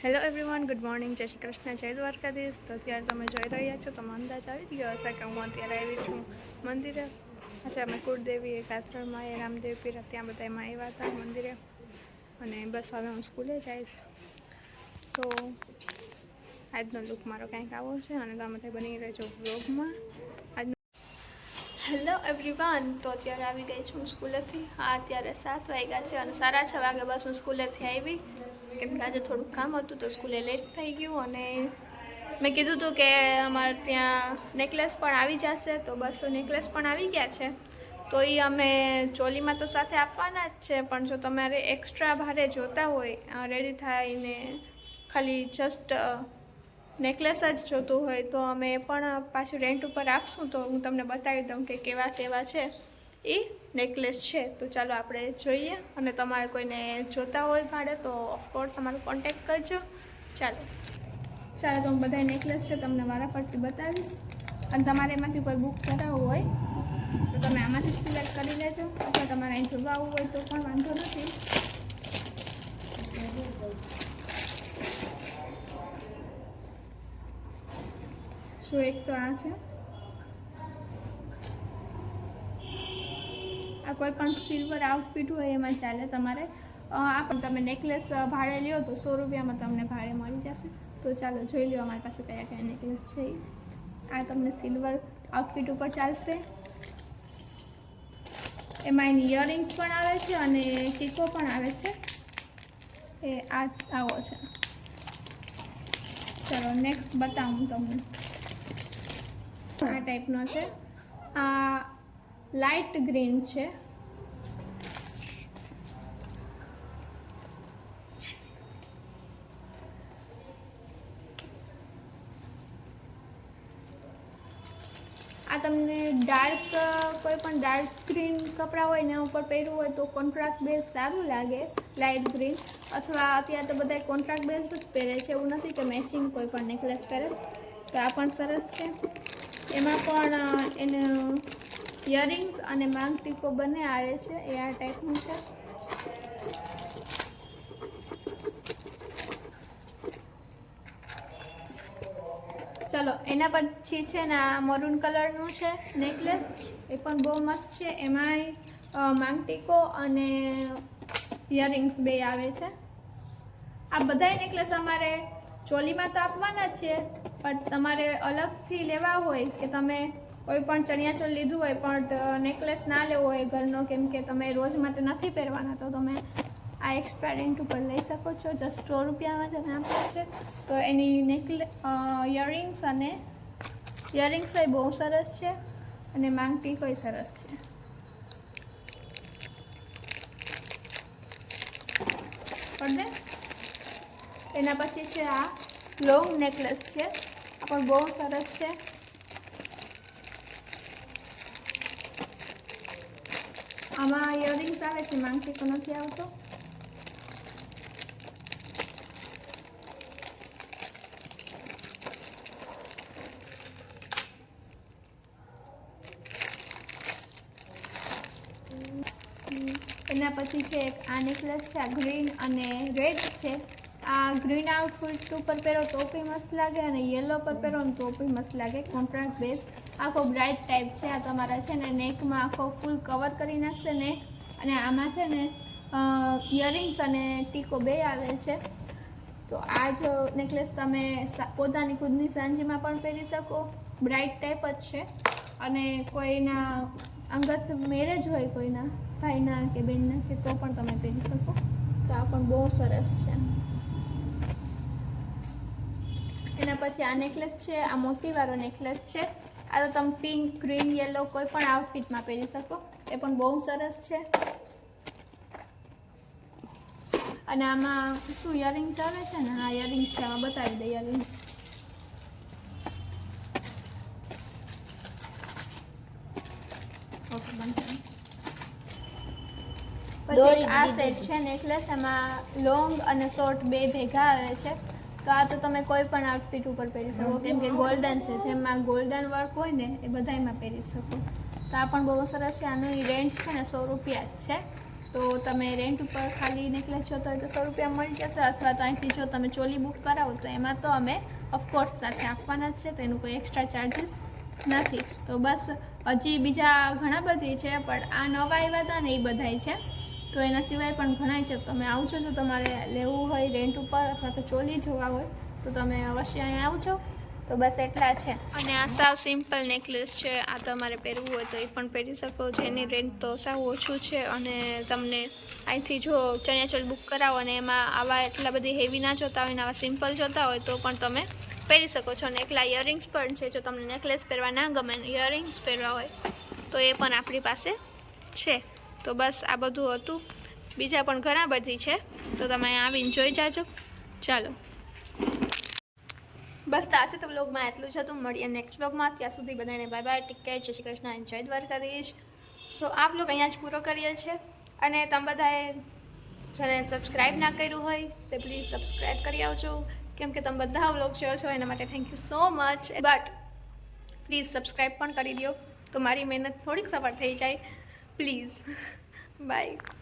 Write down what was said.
Hello everyone good morning જય શ્રી કૃષ્ણ, જય દ્વારકાધીશ. તો અત્યારે તમે જોઈ રહ્યા છો તમે અંદાજ આવી ગયો હશે કે હું અત્યારે આવી છું મંદિરે. અચ્છા, અમે કુળદેવી કાથરણમાં એ રામદેવ પીરા ત્યાં બધા એમાં આવ્યા હતા મંદિરે. અને બસ હવે હું સ્કૂલે જઈશ. તો આજનો લુક મારો કંઈક આવો છે અને તમે તે બની રહેજો બ્લોગમાં આજનો હેલો એવરીવન તો અત્યારે આવી ગઈ છું સ્કૂલેથી. હા, અત્યારે સાત વાગ્યા છે અને સાડા છ વાગે બસ હું સ્કૂલેથી આવી. કેમ કે આજે થોડુંક કામ હતું તો સ્કૂલે લેટ થઈ ગયું અને મેં કીધું હતું કે અમારે ત્યાં નેકલેસ પણ આવી જશે તો બસ નેકલેસ પણ આવી ગયા છે. તો એ અમે ચોલીમાં તો સાથે આપવાના જ છે, પણ જો તમારે એક્સ્ટ્રા ભારે જોતા હોય રેડી થાય ને ખાલી જસ્ટ નેકલેસ જ જોતું હોય તો અમે પણ પાછું રેન્ટ ઉપર આપશું તો હું તમને બતાવી દઉં કે કેવા કેવા છે. એ નેકલેસ છે. તો ચાલો આપણે જોઈએ અને તમારે કોઈને જોતા હોય ભાડે તો ઓફકોર્સ તમારો કોન્ટેક્ટ કરજો. ચાલો. ચાલો, તો હું બધા નેકલેસ છે તમને મારા પરથી બતાવીશ. અને તમારે એમાંથી કોઈ બુક કરાવવું હોય તો તમે આમાંથી સિલેક્ટ કરી લેજો. અથવા તમારે અહીં જોવા આવવું હોય તો પણ વાંધો નથી શું એક તો આ છે? આ કોઈ પણ સિલ્વર આઉટફિટ હોય એમાં ચાલે તમારે. આ પણ તમે નેકલેસ ભાડે લ્યો તો સો રૂપિયામાં તમને ભાડે મળી જશે. તો ચાલો જોઈ લો અમારી પાસે કયા કયા નેકલેસ છે. આ તમને સિલ્વર આઉટફિટ ઉપર ચાલશે. એમાં એની ઇયરિંગ્સ પણ આવે છે અને કીકો પણ આવે છે. એ આ, આવો છે. ચાલો નેક્સ્ટ બતાવું તમને. આ ટાઈપનો છે. આ લાઇટ ગ્રીન છે. આ તમને ડાર્ક કોઈ પણ ડાર્ક ગ્રીન કપડાં હોય ને ઉપર પહેરવું હોય તો કોન્ટ્રાક્ટ બેઝ સારું લાગે લાઇટ ગ્રીન અથવા અત્યારે તો બધા કોન્ટ્રાક્ટ બેઝ જ પહેરે છે. એવું નથી કે મેચિંગ કોઈ પણ નેકલેસ પહેરે. તો આ પણ સરસ છે. એમાં પણ એને ઇયરિંગ્સ અને માંગ ટીકો બંને આવે છે, એ આ ટાઈપનું છે. ચલો, એના પછી છે ને આ મરૂન કલરનું છે નેકલેસ એ પણ બહુ મસ્ત છે. એમાંય માંગ ટીકો અને ઇયરિંગ્સ બે આવે છે. આ બધાય નેકલેસ અમારે ચોલીમાં તો આપવાના જ છે. પણ તમારે અલગથી લેવા હોય કે તમે કોઈ પણ ચણિયાચોળ લીધું હોય, પણ નેકલેસ ના લેવો હોય ઘરનો, કેમ કે તમે રોજ માટે નથી પહેરવાના, તો તમે આ એક્સ્ટ્રા ઉપર લઈ શકો છો. જસ્ટ સો રૂપિયામાં જ આપ્યા છે. તો એની નેકલે ઇયરિંગ્સ અને ઇયરિંગ્સ હોય બહુ સરસ છે અને માંગટી કોઈ સરસ છે. પડે એના પછી છે આ લોંગ નેકલેસ છે. પણ બહુ સરસ છે. આમાં ઇયરિંગ્સ આવે છે માંગટી નથી આવતો. એના પછી છે એક આ નેકલેસ છે, આ ગ્રીન અને રેડ છે. આ ગ્રીન આઉટફિટ ઉપર પહેરો ટોપી મસ્ત લાગે અને યલો પર પહેરો ને ટોપી મસ્ત લાગે. કોન્ટ્રાસ્ટ બેઝ આખો બ્રાઇટ ટાઈપ છે આ તમારા છે ને નેકમાં આખો ફૂલ કવર કરી નાખશે ને અને આમાં છે ને ઇયરિંગ્સ અને ટીકો બે આવે છે. તો આ જો નેકલેસ તમે પોતાની ખુદની સાંજીમાં પણ પહેરી શકો. બ્રાઇટ ટાઈપ જ છે. અને કોઈના અંગત મેરેજ હોય કોઈના, ભાઈના કે બહેનના કે તો પણ તમે પહેરી શકો. તો આ પણ બહુ સરસ છે. એના પછી આ નેકલેસ છે આ મોતીવાળો નેકલેસ છે. આ તો તમે પિંક ગ્રીન યલો કોઈ પણ આઉટફિટમાં પહેરી શકો. એ પણ બહુ સરસ છે. અને આમાં શું ઇયરિંગ્સ આવે છે ને? હા ઇયરિંગ્સ છે આમાં બતાવી દે ઇયરિંગ્સ ઓકે પછી આ સેટ છે. નેકલેસ એમાં લોંગ અને શોર્ટ બે ભેગા આવે છે. તો આ તો તમે કોઈ પણ આઉટફિટ ઉપર પહેરી શકો. કેમ કે ગોલ્ડન છે. જેમાં ગોલ્ડન વર્ક હોય ને એ બધાયમાં પહેરી શકો. તો આ પણ બહુ સરસ છે. આનું રેન્ટ છે ને સો રૂપિયા જ છે. તો તમે રેન્ટ ઉપર ખાલી નેકલેસ જોતો હોય તો સો રૂપિયા મળી જશે. અથવા તો અહીંથી જો તમે ચોલી બુક કરાવો તો એમાં તો અમે ઓફકોર્સ સાથે આપવાના જ છે. તેનું કોઈ એક્સ્ટ્રા ચાર્જીસ નથી. તો બસ હજી બીજા ઘણા બધી છે પણ આ નવા આવ્યા હતા ને એ બધાય છે. તો એના સિવાય પણ ઘણાય છે. તમે આવજો જો તમારે લેવું હોય રેન્ટ ઉપર અથવા તો ચોલી જોવા હોય, તો તમે અવશ્ય અહીંયા આવજો તો બસ એટલા છે. અને આ સાવ સિમ્પલ નેકલેસ છે. આ તમારે પહેરવું હોય તો એ પણ પહેરી શકો જેની રેન્ટ તો સાવ ઓછું છે અને તમને અહીંથી જો ચણિયાચોળી બુક કરાવો અને એમાં આવા એટલા બધી હેવી ના જોતા હોય ને આવા સિમ્પલ જોતા હોય, તો પણ તમે પહેરી શકો છો. અને એકલા ઇયરિંગ્સ પણ છે. જો તમને નેકલેસ પહેરવા ના ગમે ઇયરિંગ્સ પહેરવા હોય, તો એ પણ આપણી પાસે છે. તો બસ આ બધું હતું. બીજા પણ ઘણા બધી છે. તો તમે આવીને જોઈ જાજો. ચાલો. બસ તો આજે તો બ્લોગમાં એટલું જ હતું. મળીએ નેક્સ્ટ બ્લોગમાં ત્યાં સુધી બધાને બાય બાય ટેક જય શ્રી કૃષ્ણ. એન્ડ જય દ્વારકાધીશ. સો આ બ્લોગ અહીંયા જ પૂરો કરીએ છીએ. અને તમે બધાએ જેને સબસ્ક્રાઈબ ના કર્યું હોય, તે પ્લીઝ સબસ્ક્રાઈબ કરી આવજો. કેમ કે તમે બધા બ્લોગ જોયો છો, એના માટે thank you so much but please subscribe પણ કરી દો તો મારી મહેનત થોડીક સફળ થઈ જાય. Please by